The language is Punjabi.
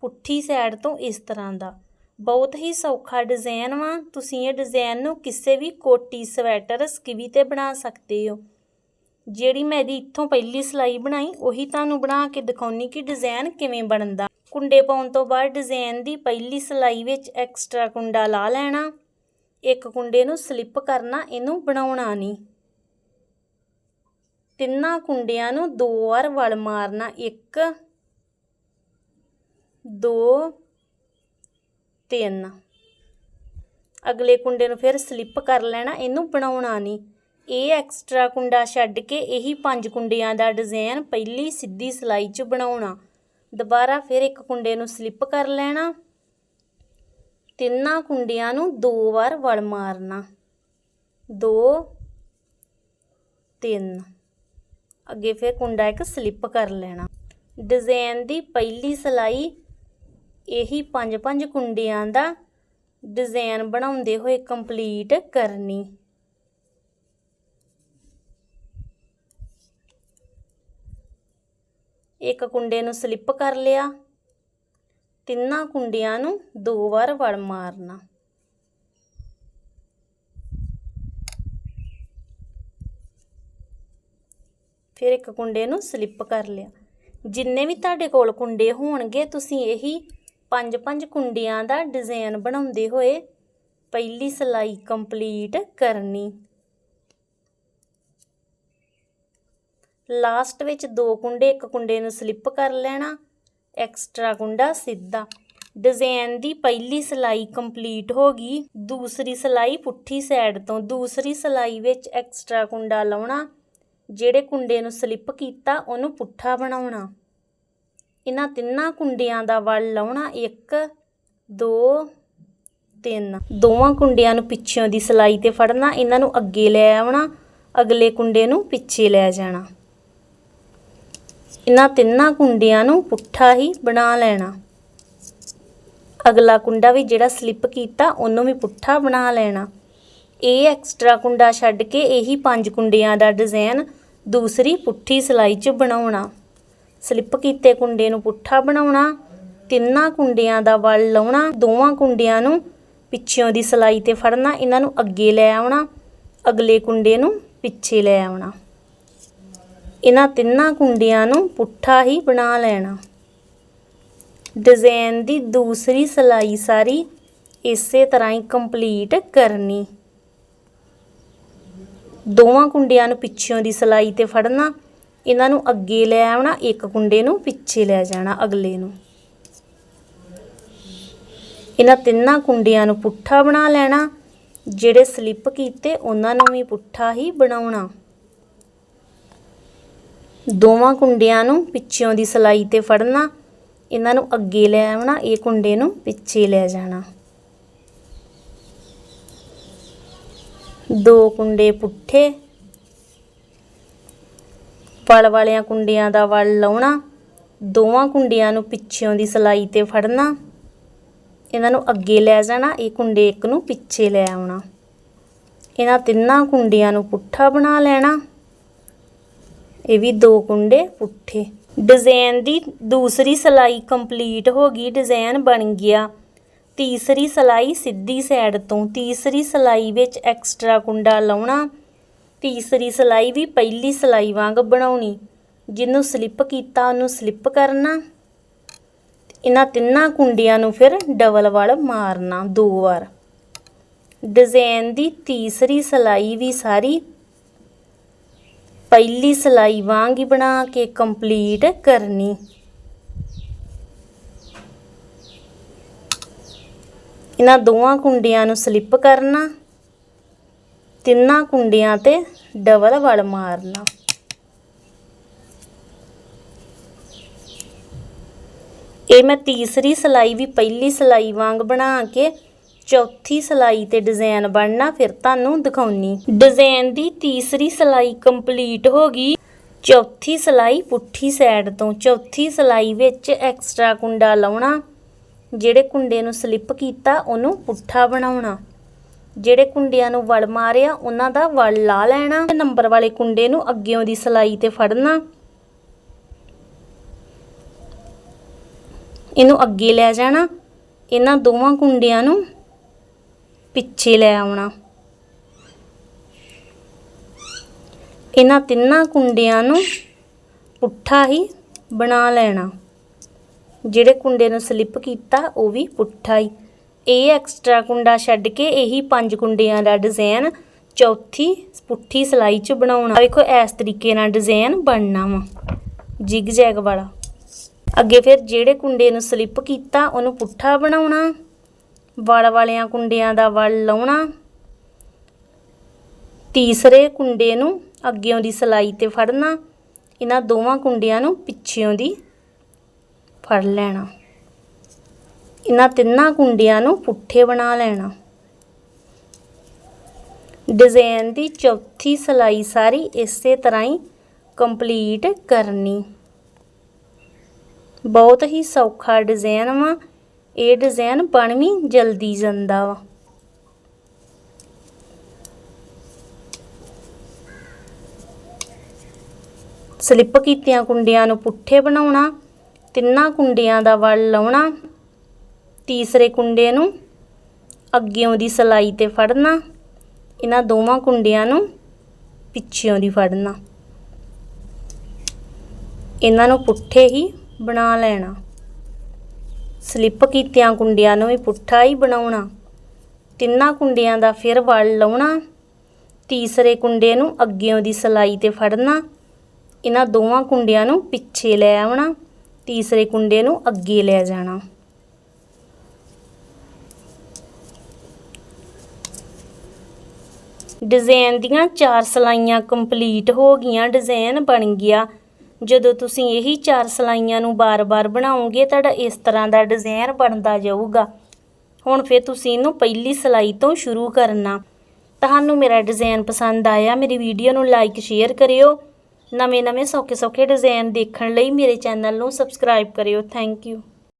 ਪੁੱਠੀ ਸਾਈਡ ਤੋਂ ਇਸ ਤਰ੍ਹਾਂ ਦਾ। ਬਹੁਤ ਹੀ ਸੌਖਾ ਡਿਜ਼ਾਈਨ ਵਾ। ਤੁਸੀਂ ਇਹ ਡਿਜ਼ਾਈਨ ਨੂੰ ਕਿਸੇ ਵੀ ਕੋਟੀ, ਸਵੈਟਰ, ਸਕਿਵੀ ਤੇ ਬਣਾ ਸਕਦੇ ਹੋ। ਜਿਹੜੀ ਮੈਂ ਇਹਦੀ ਇੱਥੋਂ ਪਹਿਲੀ ਸਲਾਈ ਬਣਾਈ, ਉਹੀ ਤੁਹਾਨੂੰ ਬਣਾ ਕੇ ਦਿਖਾਉਣੀ ਕਿ ਡਿਜ਼ਾਈਨ ਕਿਵੇਂ ਬਣਦਾ। ਕੁੰਡੇ ਪਾਉਣ ਤੋਂ ਬਾਅਦ ਡਿਜ਼ਾਈਨ ਦੀ ਪਹਿਲੀ ਸਲਾਈ ਵਿੱਚ ਐਕਸਟਰਾ ਕੁੰਡਾ ਲਾ ਲੈਣਾ। ਇੱਕ ਕੁੰਡੇ ਨੂੰ ਸਲਿੱਪ ਕਰਨਾ, ਇਹਨੂੰ ਬਣਾਉਣਾ ਨਹੀਂ। ਤਿੰਨਾਂ ਕੁੰਡਿਆਂ ਨੂੰ ਦੋ ਵਾਰ ਵਲ ਮਾਰਨਾ। ਇੱਕ ਦੋ, ਤਿੰਨ। ਅਗਲੇ ਕੁੰਡੇ ਨੂੰ ਫਿਰ ਸਲਿੱਪ ਕਰ ਲੈਣਾ, ਇਹਨੂੰ ਬਣਾਉਣਾ ਨਹੀਂ। ਇਹ ਐਕਸਟਰਾ ਕੁੰਡਾ ਛੱਡ ਕੇ ਇਹੀ ਪੰਜ ਕੁੰਡਿਆਂ ਦਾ ਡਿਜ਼ਾਈਨ ਪਹਿਲੀ ਸਿੱਧੀ ਸਲਾਈ 'ਚ ਬਣਾਉਣਾ। ਦੁਬਾਰਾ ਫਿਰ ਇੱਕ ਕੁੰਡੇ ਨੂੰ ਸਲਿੱਪ ਕਰ ਲੈਣਾ। ਤਿੰਨਾਂ ਕੁੰਡਿਆਂ ਨੂੰ ਦੋ ਵਾਰ ਵਲ ਮਾਰਨਾ। ਦੋ, ਤਿੰਨ। ਅੱਗੇ ਫਿਰ ਕੁੰਡਾ ਇੱਕ ਸਲਿੱਪ ਕਰ ਲੈਣਾ। ਡਿਜ਼ਾਈਨ ਦੀ ਪਹਿਲੀ ਸਲਾਈ ਇਹੀ ਪੰਜ ਪੰਜ ਕੁੰਡਿਆਂ ਦਾ ਡਿਜ਼ਾਈਨ ਬਣਾਉਂਦੇ ਹੋਏ ਕੰਪਲੀਟ ਕਰਨੀ। ਇੱਕ ਕੁੰਡੇ ਨੂੰ ਸਲਿੱਪ ਕਰ ਲਿਆ। ਤਿੰਨਾਂ ਕੁੰਡਿਆਂ ਨੂੰ ਦੋ ਵਾਰ ਵੜ ਮਾਰਨਾ। ਫਿਰ ਇੱਕ ਕੁੰਡੇ ਨੂੰ ਸਲਿੱਪ ਕਰ ਲਿਆ। ਜਿੰਨੇ ਵੀ ਤੁਹਾਡੇ ਕੋਲ ਕੁੰਡੇ ਹੋਣਗੇ, ਤੁਸੀਂ ਇਹੀ ਪੰਜ ਪੰਜ ਕੁੰਡਿਆਂ ਦਾ ਡਿਜ਼ਾਈਨ ਬਣਾਉਂਦੇ ਹੋਏ ਪਹਿਲੀ ਸਲਾਈ ਕੰਪਲੀਟ ਕਰਨੀ। ਲਾਸਟ ਵਿੱਚ ਦੋ ਕੁੰਡੇ, ਇੱਕ ਕੁੰਡੇ ਨੂੰ ਸਲਿੱਪ ਕਰ ਲੈਣਾ, ਐਕਸਟਰਾ ਕੁੰਡਾ ਸਿੱਧਾ। ਡਿਜ਼ਾਈਨ ਦੀ ਪਹਿਲੀ ਸਲਾਈ ਕੰਪਲੀਟ ਹੋ ਗਈ, ਦੂਸਰੀ ਸਲਾਈ ਪੁੱਠੀ ਸਾਈਡ ਤੋਂ, ਦੂਸਰੀ ਸਲਾਈ ਵਿੱਚ ਐਕਸਟਰਾ ਕੁੰਡਾ ਲਾਉਣਾ, ਜਿਹੜੇ ਕੁੰਡੇ ਨੂੰ ਸਲਿੱਪ ਕੀਤਾ ਉਹਨੂੰ ਪੁੱਠਾ ਬਣਾਉਣਾ। ਇਹਨਾਂ ਤਿੰਨਾਂ ਕੁੰਡਿਆਂ ਦਾ ਵਲ ਲਾਉਣਾ 1 2 3 ਦੋਵਾਂ ਕੁੰਡਿਆਂ ਨੂੰ ਪਿੱਛੋਂ ਦੀ ਸਲਾਈ ਤੇ ਫੜਨਾ, ਇਹਨਾਂ ਨੂੰ ਅੱਗੇ ਲੈ ਆਉਣਾ, ਅਗਲੇ ਕੁੰਡੇ ਨੂੰ ਪਿੱਛੇ ਲੈ ਜਾਣਾ। ਇਹਨਾਂ ਤਿੰਨਾਂ ਕੁੰਡਿਆਂ ਨੂੰ ਪੁੱਠਾ ਹੀ ਬਣਾ ਲੈਣਾ। ਅਗਲਾ ਕੁੰਡਾ ਵੀ ਜਿਹੜਾ ਸਲਿੱਪ ਕੀਤਾ, ਉਹਨੂੰ ਵੀ ਪੁੱਠਾ ਬਣਾ ਲੈਣਾ। ਇਹ ਐਕਸਟਰਾ ਕੁੰਡਾ ਛੱਡ ਕੇ ਇਹੀ ਪੰਜ ਕੁੰਡਿਆਂ ਦਾ ਡਿਜ਼ਾਈਨ ਦੂਸਰੀ ਪੁੱਠੀ ਸਲਾਈ 'ਚ ਬਣਾਉਣਾ। ਸਲਿੱਪ ਕੀਤੇ ਕੁੰਡੇ ਨੂੰ ਪੁੱਠਾ ਬਣਾਉਣਾ, ਤਿੰਨਾਂ ਕੁੰਡਿਆਂ ਦਾ ਵਲ ਲਾਉਣਾ, ਦੋਵਾਂ ਕੁੰਡਿਆਂ ਨੂੰ ਪਿੱਛੋਂ ਦੀ ਸਲਾਈ ਤੇ ਫੜਨਾ, ਇਹਨਾਂ ਨੂੰ ਅੱਗੇ ਲੈ ਆਉਣਾ, ਅਗਲੇ ਕੁੰਡੇ ਨੂੰ ਪਿੱਛੇ ਲੈ ਆਉਣਾ। ਇਹਨਾਂ ਤਿੰਨਾਂ ਕੁੰਡਿਆਂ ਨੂੰ ਪੁੱਠਾ ਹੀ ਬਣਾ ਲੈਣਾ। ਡਿਜ਼ਾਈਨ ਦੀ ਦੂਸਰੀ ਸਲਾਈ ਸਾਰੀ ਇਸੇ ਤਰ੍ਹਾਂ ਹੀ ਕੰਪਲੀਟ ਕਰਨੀ। ਦੋਵਾਂ ਕੁੰਡਿਆਂ ਨੂੰ ਪਿੱਛੋਂ ਦੀ ਸਲਾਈ ਤੇ ਫੜਨਾ ਇਹਨਾਂ ਨੂੰ ਅੱਗੇ ਲੈ ਆਉਣਾ, ਇੱਕ ਕੁੰਡੇ ਨੂੰ, ਪਿੱਛੇ ਲੈ ਜਾਣਾ, ਅਗਲੇ ਨੂੰ। ਇਹਨਾਂ ਤਿੰਨਾਂ ਕੁੰਡਿਆਂ ਨੂੰ ਪੁੱਠਾ ਬਣਾ ਲੈਣਾ, ਜਿਹੜੇ ਸਲਿੱਪ ਕੀਤੇ ਉਹਨਾਂ ਨੂੰ ਵੀ ਪੁੱਠਾ ਹੀ ਬਣਾਉਣਾ। ਦੋਵਾਂ ਕੁੰਡਿਆਂ ਨੂੰ ਪਿੱਛੋਂ ਦੀ ਸਲਾਈ ਤੇ ਫੜਨਾ, ਇਹਨਾਂ ਨੂੰ ਅੱਗੇ ਲੈ ਆਉਣਾ, ਇਹ ਕੁੰਡੇ ਨੂੰ ਪਿੱਛੇ ਲੈ ਜਾਣਾ। ਦੋ ਕੁੰਡੇ ਪੁੱਠੇ ਵਲ ਵਾਲਿਆਂ ਕੁੰਡਿਆਂ ਦਾ ਵਲ ਲਾਉਣਾ, ਦੋਵਾਂ ਕੁੰਡਿਆਂ ਨੂੰ ਪਿੱਛੋਂ ਦੀ ਸਲਾਈ ਤੇ ਫੜਨਾ। ਇਹਨਾਂ ਨੂੰ ਅੱਗੇ ਲੈ ਜਾਣਾ, ਇਹ ਕੁੰਡੇ ਇੱਕ ਨੂੰ ਪਿੱਛੇ ਲੈ ਆਉਣਾ। ਇਹਨਾਂ ਤਿੰਨਾਂ ਕੁੰਡਿਆਂ ਨੂੰ ਪੁੱਠਾ ਬਣਾ ਲੈਣਾ। ਇਹ ਵੀ ਦੋ ਕੁੰਡੇ ਪੁੱਠੇ। ਡਿਜ਼ਾਈਨ ਦੀ ਦੂਸਰੀ ਸਲਾਈ ਕੰਪਲੀਟ ਹੋ ਗਈ, ਡਿਜ਼ਾਈਨ ਬਣ ਗਿਆ। ਤੀਸਰੀ ਸਲਾਈ ਸਿੱਧੀ ਸਾਈਡ ਤੋਂ, ਤੀਸਰੀ ਸਲਾਈ ਵਿੱਚ ਐਕਸਟਰਾ ਕੁੰਡਾ ਲਾਉਣਾ। ਤੀਸਰੀ ਸਲਾਈ ਵੀ ਪਹਿਲੀ ਸਲਾਈ ਵਾਂਗ ਬਣਾਉਣੀ। ਜਿਹਨੂੰ ਸਲਿੱਪ ਕੀਤਾ, ਉਹਨੂੰ ਸਲਿੱਪ ਕਰਨਾ। ਇਹਨਾਂ ਤਿੰਨਾਂ ਕੁੰਡਿਆਂ ਨੂੰ ਫਿਰ ਡਬਲ ਵਲ ਮਾਰਨਾ ਦੋ ਵਾਰ। ਡਿਜ਼ਾਈਨ ਦੀ ਤੀਸਰੀ ਸਲਾਈ ਵੀ ਸਾਰੀ ਪਹਿਲੀ ਸਲਾਈ ਵਾਂਗ ਹੀ ਬਣਾ ਕੇ ਕੰਪਲੀਟ ਕਰਨੀ। ਇਹਨਾਂ ਦੋਵਾਂ ਕੁੰਡਿਆਂ ਨੂੰ ਸਲਿੱਪ ਕਰਨਾ। ਤਿੰਨਾਂ ਕੁੰਡਿਆਂ ਤੇ ਡਬਲ ਵਲ ਮਾਰਨਾ। ਇਹ ਮੈਂ ਤੀਸਰੀ ਸਲਾਈ ਵੀ ਪਹਿਲੀ ਸਲਾਈ ਵਾਂਗ ਬਣਾ ਕੇ ਚੌਥੀ ਸਲਾਈ ਤੇ ਡਿਜ਼ਾਈਨ ਬਣਨਾ, ਫਿਰ ਤੁਹਾਨੂੰ ਦਿਖਾਉਣੀ। ਡਿਜ਼ਾਈਨ ਦੀ ਤੀਸਰੀ ਸਲਾਈ ਕੰਪਲੀਟ ਹੋ ਗਈ। ਚੌਥੀ ਸਲਾਈ ਪੁੱਠੀ ਸਾਈਡ ਤੋਂ, ਚੌਥੀ ਸਲਾਈ ਵਿੱਚ ਐਕਸਟਰਾ ਕੁੰਡਾ ਲਾਉਣਾ, ਜਿਹੜੇ ਕੁੰਡੇ ਨੂੰ ਸਲਿੱਪ ਕੀਤਾ, ਉਹਨੂੰ ਪੁੱਠਾ ਬਣਾਉਣਾ। ਜਿਹੜੇ ਕੁੰਡਿਆਂ ਨੂੰ ਵੜ ਮਾਰਿਆ, ਉਹਨਾਂ ਦਾ ਵੜ ਲਾ ਲੈਣਾ ਨੰਬਰ ਵਾਲੇ ਕੁੰਡੇ ਨੂੰ ਅੱਗਿਓਂ ਦੀ ਸਲਾਈ ਤੇ ਫੜਨਾ। ਇਹਨੂੰ ਅੱਗੇ ਲੈ ਜਾਣਾ, ਇਹਨਾਂ ਦੋਵਾਂ ਕੁੰਡਿਆਂ ਨੂੰ ਪਿੱਛੇ ਲੈ ਆਉਣਾ। ਇਹਨਾਂ ਤਿੰਨਾਂ ਕੁੰਡਿਆਂ ਨੂੰ ਪੁੱਠਾ ਹੀ ਬਣਾ ਲੈਣਾ। ਜਿਹੜੇ ਕੁੰਡੇ ਨੂੰ ਸਲਿੱਪ ਕੀਤਾ, ਉਹ ਵੀ ਪੁੱਠਾ ਹੀ। ਇਹ ਐਕਸਟਰਾ ਕੁੰਡਾ ਛੱਡ ਕੇ ਇਹੀ ਪੰਜ ਕੁੰਡਿਆਂ ਦਾ ਡਿਜ਼ਾਈਨ ਚੌਥੀ ਪੁੱਠੀ ਸਲਾਈ 'ਚ ਬਣਾਉਣਾ। ਵੇਖੋ, ਇਸ ਤਰੀਕੇ ਨਾਲ ਡਿਜ਼ਾਈਨ ਬਣਨਾ ਵਾ। ਜਿਗ ਜੈਗ ਵਾਲਾ। ਅੱਗੇ ਫਿਰ ਜਿਹੜੇ ਕੁੰਡੇ ਨੂੰ ਸਲਿੱਪ ਕੀਤਾ, ਉਹਨੂੰ ਪੁੱਠਾ ਬਣਾਉਣਾ। ਵਲ ਵਾਲਿਆਂ ਕੁੰਡਿਆਂ ਦਾ ਵਲ ਲਾਉਣਾ। ਤੀਸਰੇ ਕੁੰਡੇ ਨੂੰ ਅੱਗਿਓਂ ਦੀ ਸਲਾਈ ਤੇ ਫੜਨਾ। ਇਹਨਾਂ ਦੋਵਾਂ ਕੁੰਡਿਆਂ ਨੂੰ ਪਿੱਛਿਓਂ ਦੀ ਫੜ ਲੈਣਾ। ਇਹਨਾਂ ਤਿੰਨਾਂ ਕੁੰਡਿਆਂ ਨੂੰ ਪੁੱਠੇ ਬਣਾ ਲੈਣਾ। ਡਿਜ਼ਾਈਨ ਦੀ ਚੌਥੀ ਸਲਾਈ ਸਾਰੀ ਇਸੇ ਤਰ੍ਹਾਂ ਹੀ ਕੰਪਲੀਟ ਕਰਨੀ। ਬਹੁਤ ਹੀ ਸੌਖਾ ਡਿਜ਼ਾਈਨ ਵਾ। ਇਹ ਡਿਜ਼ਾਈਨ ਬਣ ਵੀ ਜਲਦੀ ਜਾਂਦਾ ਵਾ। ਸਲਿੱਪ ਕੀਤੀਆਂ ਕੁੰਡੀਆਂ ਨੂੰ ਪੁੱਠੇ ਬਣਾਉਣਾ, ਤਿੰਨਾਂ ਕੁੰਡੀਆਂ ਦਾ ਵਲ ਲਾਉਣਾ ਤੀਸਰੇ ਕੁੰਡੇ ਨੂੰ ਅੱਗਿਓਂ ਦੀ ਸਲਾਈ ਤੇ ਫੜਨਾ, ਇਹਨਾਂ ਦੋਵਾਂ ਕੁੰਡਿਆਂ ਨੂੰ ਪਿੱਛਿਓਂ ਦੀ ਫੜਨਾ। ਇਹਨਾਂ ਨੂੰ ਪੁੱਠੇ ਹੀ ਬਣਾ ਲੈਣਾ। ਸਲਿੱਪ ਕੀਤਿਆਂ ਕੁੰਡਿਆਂ ਨੂੰ ਵੀ ਪੁੱਠਾ ਹੀ ਬਣਾਉਣਾ। ਤਿੰਨਾਂ ਕੁੰਡਿਆਂ ਦਾ ਫਿਰ ਵਲ ਲਾਉਣਾ। ਤੀਸਰੇ ਕੁੰਡੇ ਨੂੰ ਅੱਗਿਓਂ ਦੀ ਸਲਾਈ ਤੇ ਫੜਨਾ। ਇਹਨਾਂ ਦੋਵਾਂ ਕੁੰਡਿਆਂ ਨੂੰ ਪਿੱਛੇ ਲੈ ਆਉਣਾ। ਤੀਸਰੇ ਕੁੰਡੇ ਨੂੰ ਅੱਗੇ ਲੈ ਜਾਣਾ। ਡਿਜ਼ਾਈਨ ਦੀਆਂ ਚਾਰ ਸਲਾਈਆਂ ਕੰਪਲੀਟ ਹੋ ਗਈਆਂ ਡਿਜ਼ਾਈਨ ਬਣ ਗਿਆ। ਜਦੋਂ ਤੁਸੀਂ ਇਹੀ ਚਾਰ ਸਲਾਈਆਂ ਨੂੰ ਬਾਰ-ਬਾਰ ਬਣਾਓਗੇ, ਤੁਹਾਡਾ ਇਸ ਤਰ੍ਹਾਂ ਦਾ ਡਿਜ਼ਾਈਨ ਬਣਦਾ ਜਾਊਗਾ। ਹੁਣ ਫਿਰ ਤੁਸੀਂ ਇਹਨੂੰ ਪਹਿਲੀ ਸਲਾਈ ਤੋਂ ਸ਼ੁਰੂ ਕਰਨਾ। ਤੁਹਾਨੂੰ ਮੇਰਾ ਡਿਜ਼ਾਈਨ ਪਸੰਦ ਆਇਆ, ਮੇਰੀ ਵੀਡੀਓ ਨੂੰ ਲਾਈਕ ਸ਼ੇਅਰ ਕਰਿਓ। ਨਵੇਂ-ਨਵੇਂ ਸੌਖੇ-ਸੌਖੇ ਡਿਜ਼ਾਈਨ ਦੇਖਣ ਲਈ ਮੇਰੇ ਚੈਨਲ ਨੂੰ ਸਬਸਕ੍ਰਾਈਬ ਕਰਿਓ। Thank you